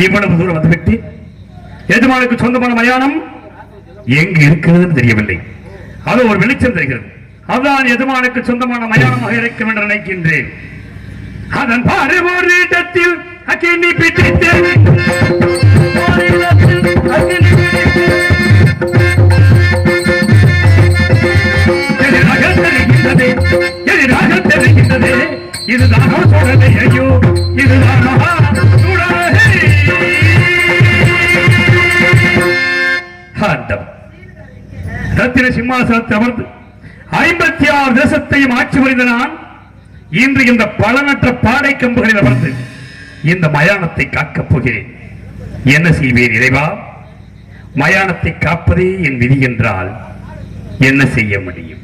இவ்வளவு தூரம் வந்துவிட்டு எஜமானுக்கு சொந்தமான மயானம் எங்கு இருக்கிறது தெரியவில்லை. அது ஒரு வெளிச்சம் தெரிகிறது. அதுதான் எஜமானுக்கு சொந்தமான மயானமாக இருக்க என்று நினைக்கின்றேன். அதன் பாரு ஒரு இடத்தில் அக்கினி பிடித்து எதிராக தெரிகின்றது. எதிராக சோழனை ஐயோ ஆண்டம் ரத்தின சிம்மாசனத்தை அமர்ந்து ஐம்பத்தி ஆறு தேசத்தையும் ஆட்சி புரிந்த நான் இன்று இந்த பலனற்ற பாடை கம்புகளில் அமர்ந்து இந்த மயானத்தை காக்கப் போகிறேன். என்ன செய்வேன் இறைவா? மயானத்தை காப்பதே என் விதி என்றால் என்ன செய்ய முடியும்?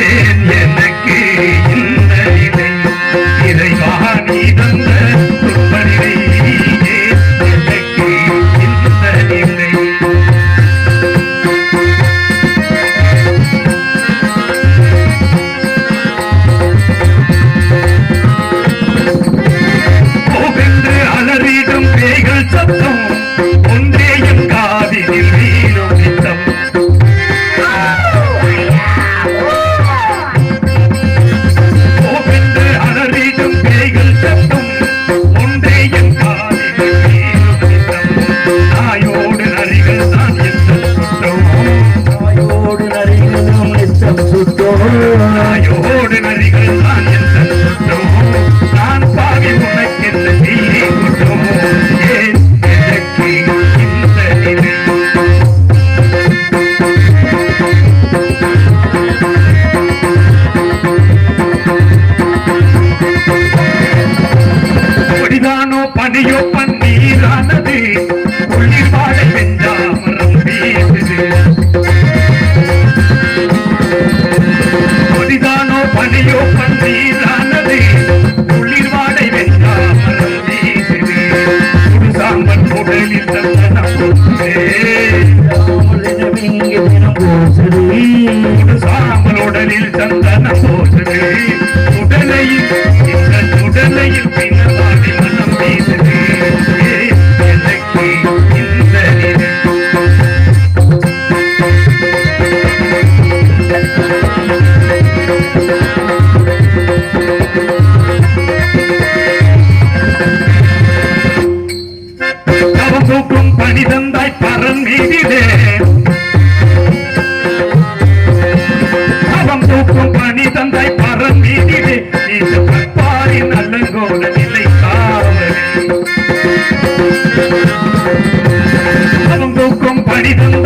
ஏன் எனக்கு இந்த இறைவா நீ தந்த தூக்கும்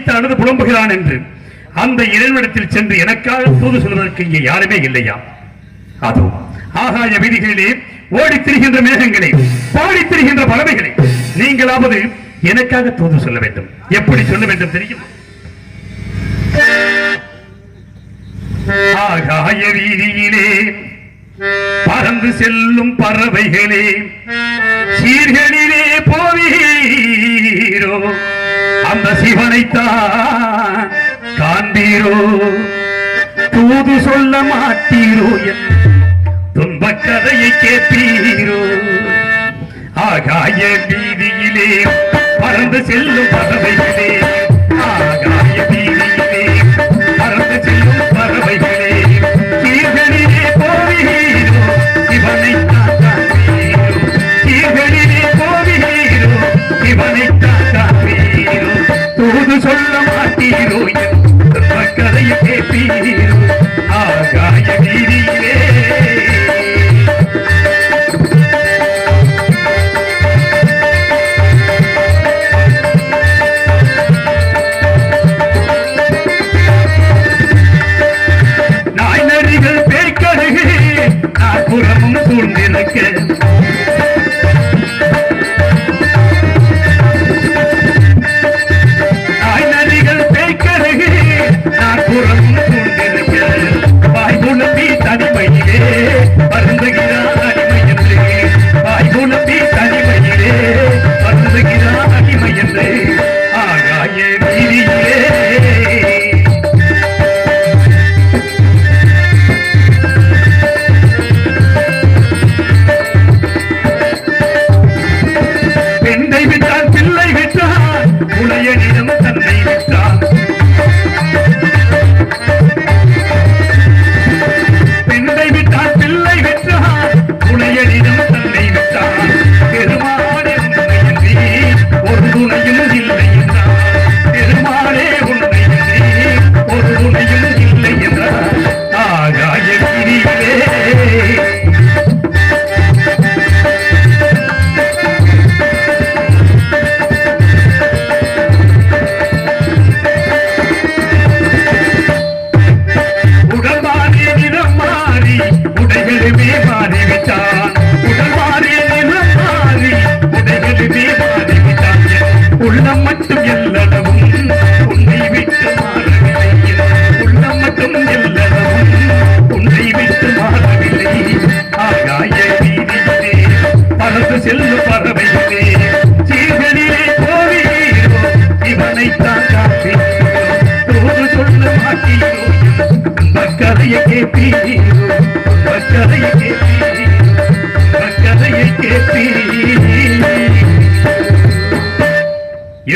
உன்னையே நினைத்து அழுது புலம்புகிறான் என்று. அந்த இறைவனிடத்தில் சென்று எனக்காக தூது சொல்வதற்கு இங்கே யாருமே இல்லையா? அதோ ஆகாய வீதிகளிலே ஓடித் திரிகின்ற மேகங்களை பாடித் திரிகின்ற பறவைகளை நீங்களாவது எனக்காக தூது சொல்ல வேண்டும். எப்படி சொல்ல வேண்டும் தெரியும்? ஆகாய வீதியிலே பறந்து செல்லும் பறவைகளே சீர்களிலே போவீரோ? அந்த சிவனைத்தான் காண்பீரோ? தூது சொல்ல மாட்டீரோ துன்ப கதையை கேட்பீரோ? ஆகாய வீதியிலே பறந்து செல்லும் பறவைகளே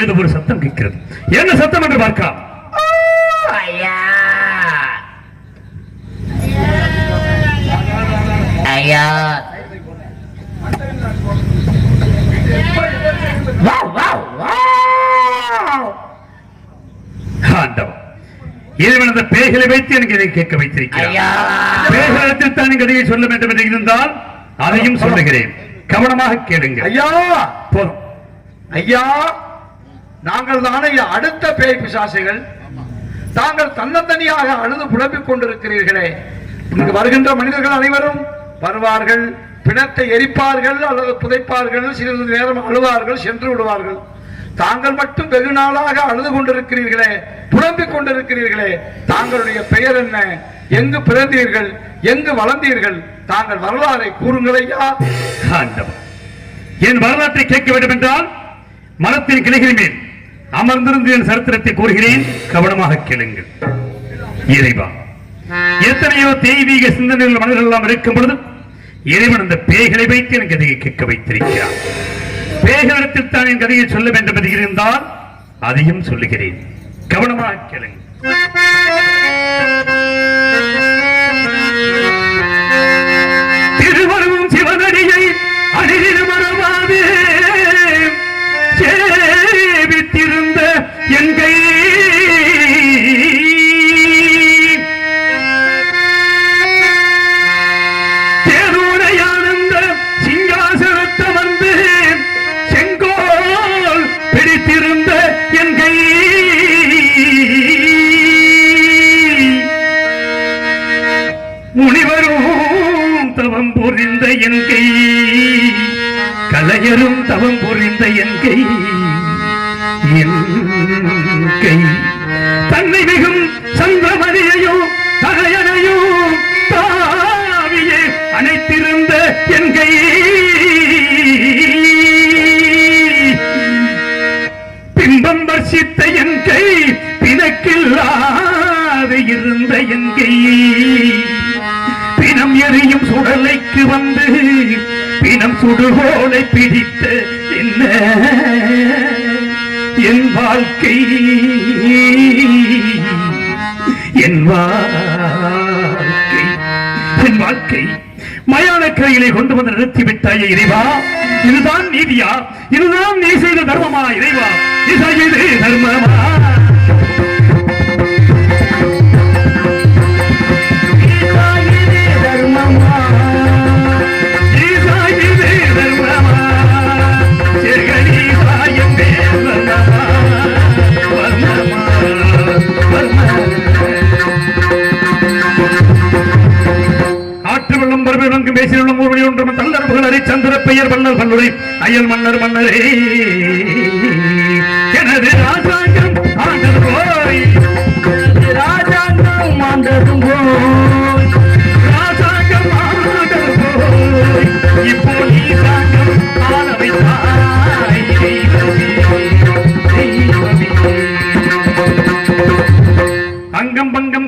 ஏதோ ஒரு சத்தம் கேட்கிறது. என்ன சத்தம் என்று பார்க்கலாம். ஐயா. ஆண்டவன் இறைவன் அந்த பேய்களை வைத்து எனக்கு இதை கேட்க வைத்திருக்கிறார். ஐயா. பேய்களத்தில் தான் கதையை சொல்ல வேண்டும் என்று இருந்தால் அதையும் சொல்லுகிறேன். கவனமாக கேளுங்க ஐயா. போதும். ஐயா. நாங்கள் தானே அடுத்த பேய் பிசாசுகள். தாங்கள் தன்னந்தனியாக அழுது புலம்பிக் கொண்டிருக்கிறீர்களே. இங்கு வருகின்ற மனிதர்கள் அனைவரும் வருவார்கள் பிணத்தை எரிப்பார்கள் அல்லது புதைப்பார்கள் சிறிது நேரம் அழுவார்கள் சென்று விடுவார்கள். தாங்கள் மட்டும் வெகு நாளாக அழுது கொண்டிருக்கிறீர்களே புலம்பிக் கொண்டிருக்கிறீர்களே. தாங்களுடைய பெயர் என்ன? எங்கு பிறந்தீர்கள்? எங்கு வளர்ந்தீர்கள்? தாங்கள் வரலாறை கூறுங்கள் ஐயா. ஆண்டவன் என் வரலாற்றை கேட்க வேண்டும் என்றால் மரத்தின் கிளைகளின் மேல். அமர்ந்திருந்து என் சரித்திரத்தை கூறுகிறேன். கவனமாக கேளுங்கள். இறைவா எத்தனையோ தெய்வீக சிந்தனைகள் மனிதர்கள் எல்லாம் இருக்கும் பொழுது இறைவன் அந்த பேய்களை வைத்து என் கதையை கேட்க வைத்திருக்கிறார். பேய்களிடத்தில் தான் என் கதையை சொல்ல வேண்டும் என்று இருந்தால் அதையும் சொல்லுகிறேன். கவனமாக கேளுங்கள். தவம் புரிந்த என் கை என் கை. தன்னை மிகும் சந்திரமதியையோ தகையனையோ தாவியே அனைத்திருந்த என் கை. பிம்பம் வர்ஷித்த என் கை பிணக்கில்லாது இருந்த என் கை. பிணம் எறியும் சுடலைக்கு வந்து பிணம் சுடுகோலை பிடித்த என்ன என் வாழ்க்கை. என் வாழ்க்கை. என் வாழ்க்கை. மயான கையிலே கொண்டு வந்து நிறுத்தி விட்டாயே இறைவா. இதுதான் நீதியா? இதுதான் நீ செய்த தர்மமா இறைவா? நீ செய்த தர்மமா? பரவி விளங்கும் பேசி ஒன்றும் தல்லரபுகள் அரை சந்திர பெயர் வல்லல் வல்லுரை அயல் மன்னர் மன்னரே. எனது ராஜாங்கம் ஆண்டது போய் ராஜாங்கம் ஆண்டது போய்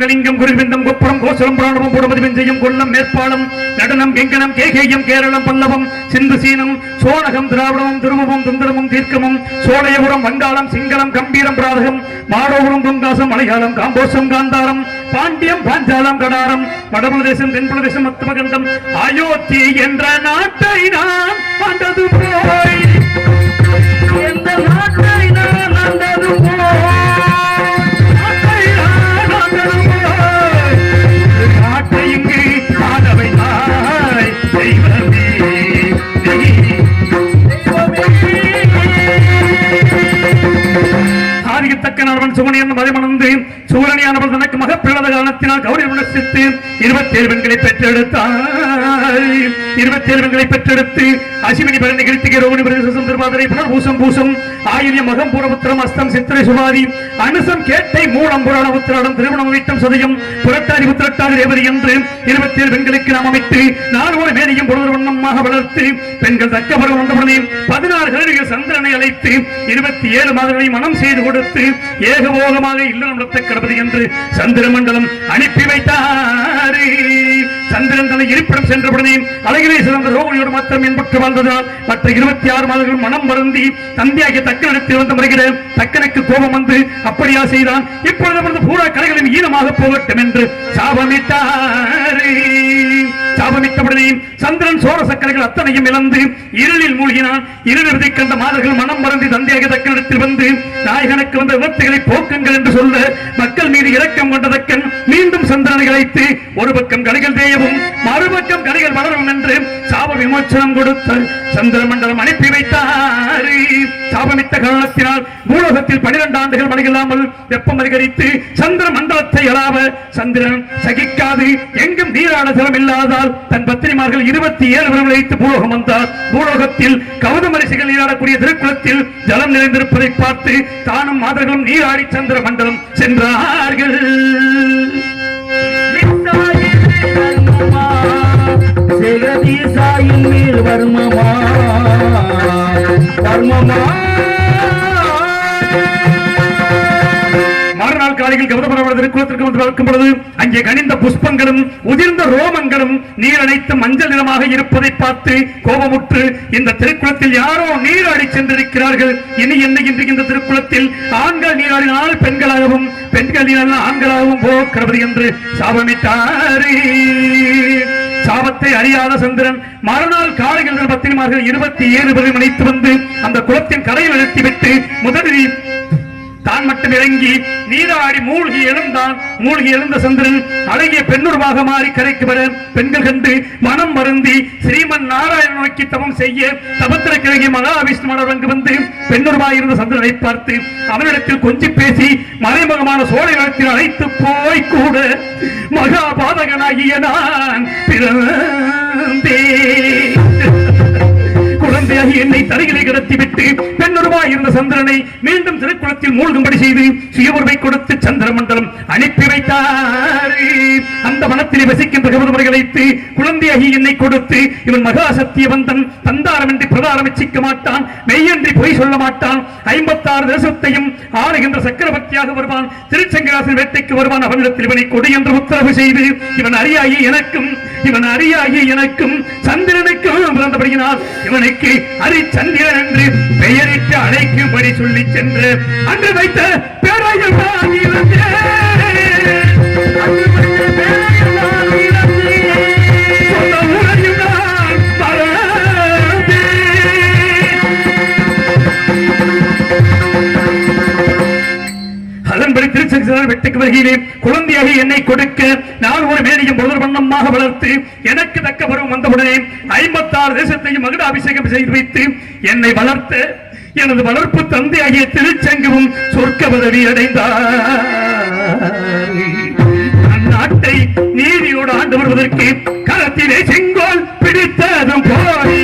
அங்கம் பங்கம் கலிங்கம் குறிவிந்தம் குப்புறம் கோசலம் புராணமும் புடமதி வெஞ்சையும் கொல்லம் மேற்பாலம் நடனம் கெங்கனம் கேகேயம் கேரளம் பல்லவம் சிந்து சீனம் சோனகம் திராவிடமும் திருமமும் துந்திரமும் தீர்க்கமும் சோழையபுரம் வங்காளம் சிங்களம் கம்பீரம் பிராதகம் மாடோபுரம் பொங்காசம் மலையாளம் காம்போசம் காந்தாரம் பாண்டியம் பாஞ்சாலம் கடாரம் வடபிரதேசம் தென்பிரதேசம் மத்தமகண்டம் அயோத்தி என்ற நாட்டை நான் ஆண்டது போய் மகப்பிள்ளத காரணத்தினால் கௌரி உணர்ச்சித்து இருபத்தேழு பெண்களை பெற்றெடுத்தார் இருபத்தேழு பெண்களை பெற்றெடுத்து அசிவினி பரணி கிருத்திகை ரோகிணி பிரதேசம் திருவாதிரை பூசம். ஆயிரம் மகம் பூரபுத்திரம் அஸ்தம் சித்திரை சுபாதி அனுசம் கேட்டை மூலம் புராண உத்திராடம் திருமணம் வீட்டம் சதயம். புரட்டாதி உத்திரட்டாதி ரேவதி என்று இருபத்தேழு பெண்களுக்கு நாம் அமைத்து நாலு மேனியும் பொழுது வண்ணமாக வளர்த்து பெண்கள் தக்க பருவம் வந்தவுடனே பதினாறு கருவிகள் சந்திரனை அழைத்து இருபத்தி ஏழு மாதங்களை மனம் செய்து கொடுத்து ஏகபோகமாக இல்லம் நடத்த கிடப்பது என்று சந்திர மண்டலம் அனுப்பி வைத்தார். சந்திரன் தனது இருப்பிடம் சென்றவுடனே அழகிலே சிறந்த ரோகிணியோடு மாத்திரம் என்பட்டு வாழ்ந்ததால் மற்ற இருபத்தி ஆறு மாதங்கள் மனம் வருந்தி தந்தையாகிய தக்கனிடத்தில் வந்த முறைகிற தக்கனுக்கு கோபம் வந்து அப்படியா செய்தான். இப்பொழுது அவரது பூரா கலைகளின் ஈனமாக போகட்டும் என்று சாபமிட்டார். சாபமிட்டவுடனே சந்திரன் சோர சக்கரைகள் அத்தனையும் இழந்து இருளில் மூழ்கினான். இருளிறதை கண்ட மாதர்கள் மனம் மறந்து தந்தையாக தக்கனிடத்தில் வந்து நாயகனுக்கு வந்த விபத்துகளை போக்குங்கள் என்று சொல்ல மக்கள் மீது இரக்கம் கொண்ட தக்கன் மீண்டும் சந்திரனை அழைத்து ஒரு பக்கம் கடைகள் தேயவும் மறுபக்கம் கடைகள் வளரும் என்று சாப விமோச்சனம் கொடுத்த சந்திர மண்டலம் அனுப்பி வைத்தார். சாபமிட்ட காரணத்தினால் பூலோகத்தில் பனிரெண்டு ஆண்டுகள் மழையில்லாமல் வெப்பம் அதிகரித்து சந்திர மண்டலம் அளாவ சந்திரன் சகிக்காது எங்கும் நீரான ஜலம் இல்லாதால் தன் பத்திரிமார்கள் இருபத்தி ஏழு விரல் வைத்து பூலோகம் வந்தார். பூலோகத்தில் கௌதமரிசிகள் நீராடக்கூடிய திருக்குளத்தில் ஜலம் நிறைந்திருப்பதை பார்த்து தானும் மாதர்களும் நீராடி சந்திர மண்டலம் சென்றார்கள். சிகதீசாயின் மேல் வர்மமா? வர்மமா? காலையில் கௌதமரவர் திருக்குளத்திற்கு வந்து பார்க்கும் பொழுது அங்கே கனிந்த புஷ்பங்களும் உதிர்ந்த ரோமங்களும் நீர் அனைத்து மஞ்சள் நிறமாக இருப்பதை பார்த்து கோபமுற்று இந்த திருக்குளத்தில் யாரோ நீராடி சென்றிருக்கிறார்கள். இனி என்ன இன்று இந்த திருக்குளத்தில் ஆண்கள் நீராடினால் பெண்களாகவும் பெண்கள் நீராடினால் ஆண்களாகவும் போக்கிறது என்று சாபமிட்டாரே. சாபத்தை அறியாத சந்திரன் மறுநாள் காலையில் பத்திரிமார்கள் இருபத்தி ஏழு பேரும் இணைத்து வந்து அந்த குளத்தின் கரையில் நிறுத்திவிட்டு முதலில் தான் மட்டும் இறங்கி நீராடி மூழ்கி எழுந்தான். மூழ்கி எழுந்த சந்திரன் அழகிய பெண்ணுருவாக மாறி கரைக்கு வர பெண்கள் கண்டு மனம் வருந்தி ஸ்ரீமன் நாராயணன் நோக்கி தவம் செய்ய தபத்திர கிழகி மகாவிஷ்ணு அங்கு வந்து பெண்ணுருவாய் இருந்த சந்திரனை பார்த்து அவனிடத்தில் கொஞ்சி பேசி மறைமுகமான சோழ நிலத்தில் அழைத்து போய் கூட மகாபாதகனாகிய நான் பிறந்தேன். குழந்தையாகி என்னை தரையிலே கிடத்திவிட்டு பெண்ணுருவாய் இருந்த சந்திரனை மீண்டும் திருக்குளத்தில் மூழ்கும்படி செய்து சுயவுரிமை கொடுத்து சந்திர மண்டலம் அனுப்பி வைத்தார். அந்த வனத்திலே வசிக்கின்ற கௌதமரை அழைத்து குழந்தையாகி என்னை கொடுத்து இவன் மகா சத்தியவந்தன் தந்தாரம் என்று பிரதாரம் இச்சிக்க மாட்டான் மெய்யன்றி பொய் சொல்ல மாட்டான். ஐம்பத்தாறு தேசத்தையும் ஆளுகின்ற சக்கரவர்த்தியாக வருவான் திருச்சங்கராசன் வேட்டைக்கு வருவான் அவனிடத்தில் இவனை கொடு என்று உத்தரவு செய்து இவன் அறியாகி எனக்கும் இவன் அரியாகி எனக்கும் சந்திரனுக்கும் பிறந்தபடியினால் இவனுக்கு அரிச்சந்திரன் என்று பெயரிட்டு அழைக்கும்படி சொல்லி சென்று அன்று வைத்த பேராயர் வெட்டுக்கு வருகிறேன் குழந்தையாக என்னை கொடுக்க நான் ஒரு மேனியும் முதல் வளர்த்து எனக்கு தக்க பருவம் வந்தவுடனே ஐம்பத்தாறு தேசத்தையும் மகுட அபிஷேகம் செய்து வைத்து என்னை வளர்த்த எனது வளர்ப்பு தந்தையாகிய திருச்செங்கவும் சொர்க்க பதவி அடைந்தார். நாட்டை நீதியோடு ஆண்டு வருவதற்கு களத்திலே செங்கோல் பிடித்ததும் போய்.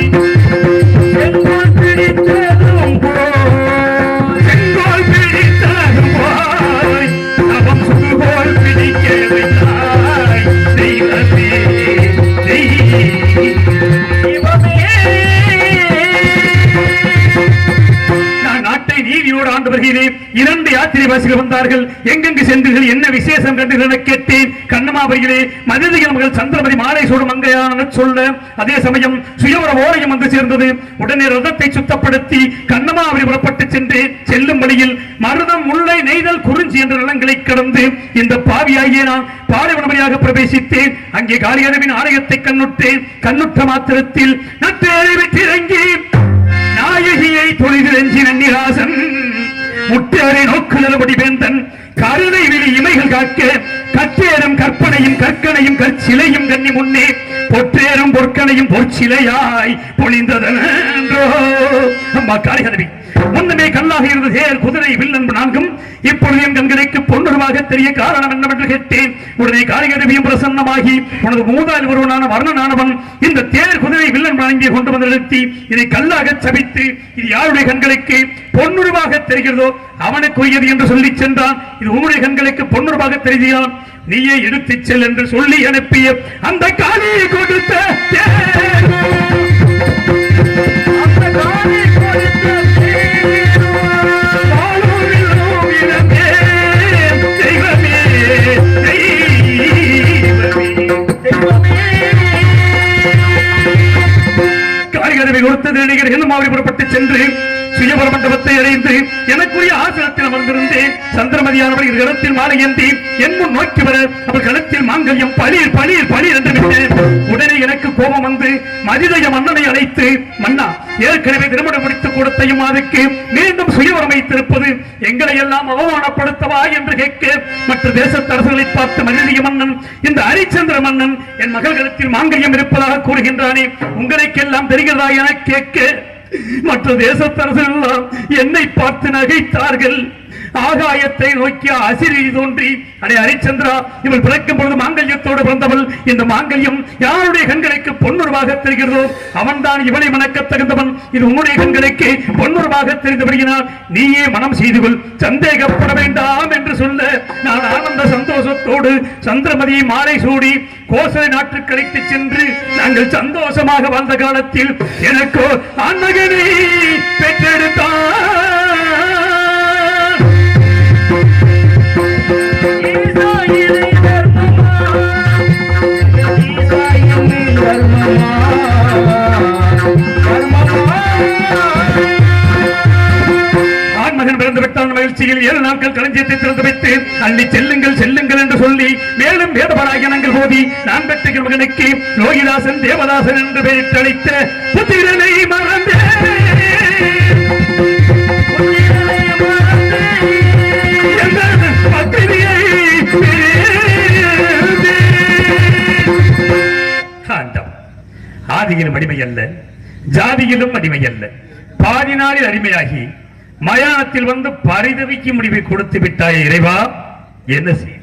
ஆண்டவர்களே இரண்டு யாத்திரைவாசிகள் வந்தார்கள். எங்கெங்கு சென்றீர்கள்? என்ன விசேஷம் கண்டீர்கள் என கேட்டேன். கண்ணமாபரிகளே மனிதர்கள் மகள் சந்திரபதி மாலை சூடும் மங்கையான சொல்ல அதே சமயம் சுயவர ஓரையும் வந்து சேர்ந்தது. உடனே ரதத்தை சுத்தப்படுத்தி கண்ணமாபுரி புறப்பட்டு சென்று செல்லும் வழியில் மருதம் முல்லை நெய்தல் குறிஞ்சி என்ற நிலங்களை கடந்து இந்த பாவியாகிய நான் பாலைவனமரியாக பிரவேசித்தேன். அங்கே காளியரவின் ஆலயத்தை கண்ணுற்றேன். கண்ணுற்ற மாத்திரத்தில் நட்டேறி விட்டிறங்கி நாயகியை தொழில் தொழிலெஞ்சி நன்னிராசன் முட்டேரை நோக்குதலபடி வேந்தன் கருணை விழி இமைகள் காக்க கற்றேறும் கற்பனையும் கற்கனையும் கற்சிலையும் கண்ணி முன்னே பொற்றேறும் பொற்கனையும் பொற்சிலையாய் பொழிந்ததனோ அம்மா காரிகதவி முன்னமே கல்லாக இருந்த தேர் குதிரை வில் என்பது நான்கும் இப்பொழுது என் கண்களுக்கு பொன்னுருவாக தெரிய காரணம் என்னவென்று கேட்டேன். உடனே காரிகரவியும் பிரசன்னமாகி உனது மூதால் ஒருவனான வர்ணனானவன் இந்த தேர் குதிரை வில்லன் வழங்கி கொண்டு வந்து நிறுத்தி இதை கல்லாக சபித்து இது யாருடைய கண்களுக்கு பொன்னுருவாக தெரிகிறதோ அவனுக்குரியது என்று சொல்லி சென்றான். இது உன்னுடைய கண்களுக்கு பொன்னுருவாக தெரிகிறான். நீயே எடுத்துச் செல் என்று சொல்லி அனுப்பிய அந்த காலியை கொடுத்த அந்த காலியை காய்கறி கொடுத்தது நடிகர் புறப்பட்டு சென்று சுயபர மண்டபத்தை அடைந்து எனக்குரிய ஆசனத்தில் அமர்ந்திருந்தேன் சந்திரமதியானவர் இரு கரத்தில் மாலை ஏந்தி என் முன் நோக்கி வர அவர் கணத்தில் மாங்கல்யம் பளிர் பளிர் பளிர் என்று விட்டேன். உடனே எனக்கு கோபம் வந்து மதிதய மன்னனை அழைத்து மன்னா ஏற்கனவே திருமணம் முடித்த கூடத்தையும் அதுக்கு மீண்டும் சுயவரம் வைத்திருப்பது எங்களை எல்லாம் அவமானப்படுத்தவா என்று கேட்க மற்ற தேசத்தரசுகளை பார்த்து மனிதிய மன்னன் இந்த ஹரிச்சந்திர மன்னன் என் மகள் கழுத்தில் மாங்கல்யம் இருப்பதாக கூறுகின்றானே உங்களுக்கெல்லாம் தெரிகிறதா என கேட்க மற்ற தேசத்தரசெல்லாம் எல்லாம் என்னை பார்த்து நகைத்தார்கள். ஆகாயத்தை நோக்கி அசிரி தோன்றி அடே ஹரிச்சந்திரா இவள் பிறக்கும் பொழுது மாங்கல்யத்தோடு பிறந்தவள். இந்த மாங்கல்யம் யாருடைய கண்களுக்கு பொன்னுருவாக தெரிகிறதோ அவன்தான் இவளை மணக்க தகுந்தவன். இது உன்னுடைய கண்களுக்கு பொன்னுருவாக தெரிந்தபடியினால் நீயே மனம் செய்து கொள். சந்தேகப்பட வேண்டாம் என்று சொல்ல நான் ஆனந்த சந்தோஷத்தோடு சந்திரமதியை மாலை சூடி கோசலை நாற்று கழித்து சென்று நாங்கள் சந்தோஷமாக வாழ்ந்த காலத்தில் எனக்கோ அன்னகனை பெற்றெடுத்தான். மகிழ்ச்சியில் ஏழு நாட்கள் களஞ்சியத்தை திறந்து வைத்து அள்ளி செல்லுங்கள் செல்லுங்கள் என்று சொல்லி மேலும் வேதபராயணங்கள் போதி நான் பெற்ற மகனுக்கு லோகிதாசன் தேவதாசன் என்று பெயரிட்டளித்த புத்திரனை மறந்து. ஆதியிலும் அடிமை அல்ல ஜாதியிலும் அடிமை அல்ல பாதி நாளில் அடிமையாகி மயானத்தில் வந்து பரிதவிக்கும் முடிவை கொடுத்து விட்டாய் இறைவா? என்ன செய்வேன்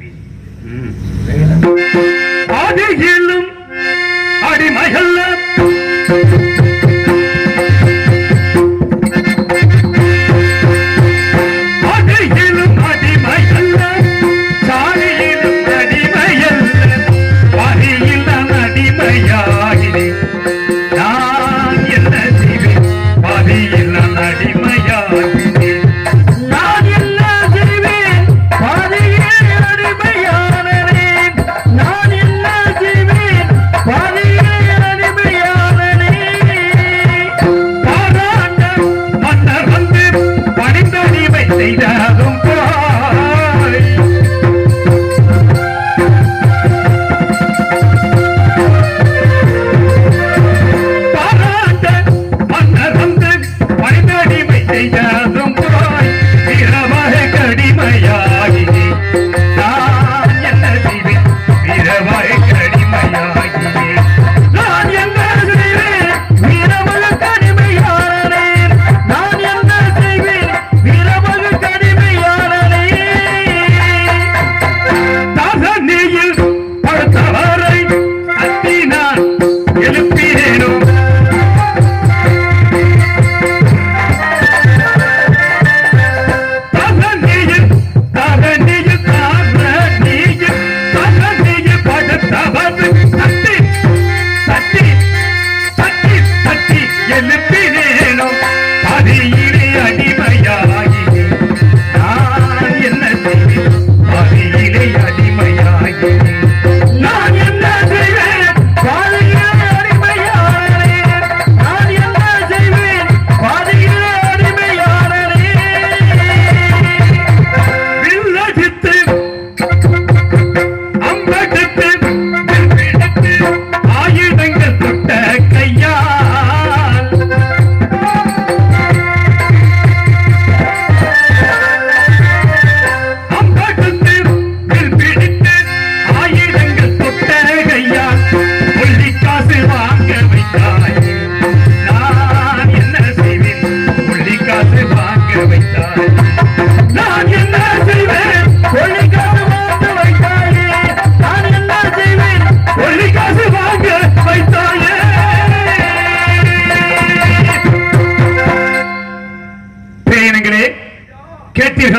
பணிந்தடிமை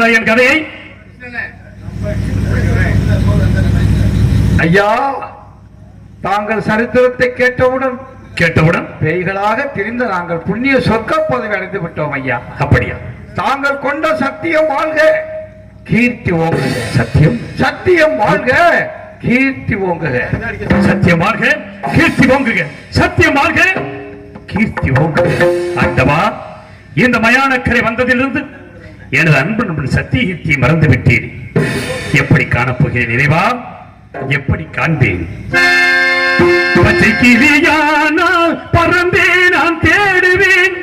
கேட்டீர்களா என் கதையை ஐயா தாங்கள் சரித்திரத்தை கேட்டவுடன் கேட்டவுடன் பேய்களாக திரிந்த நாங்கள் புண்ணிய சொர்க்க பதவி அடைந்து விட்டோம் ஐயா. அப்படியா? தாங்கள் கொண்ட சத்தியம் வாழ்க. கீர்த்தி ஓங்குக. சத்தியம்? சத்தியம் வாழ்க. கீர்த்தி ஓங்குக. சத்தியமாக கீர்த்தி ஓங்குக. சத்தியமாக கீர்த்தி ஓங்குக. ஆண்டவா இந்த மயானக்கரை வந்ததிலிருந்து எனது அன்பு நண்பன் மறந்து விட்டேன் எப்படி காணப்போகிறேன் நினைவா எப்படி காண்பேன்? பச்சை கிளியானால் பறந்தே நான் தேடுவேன்.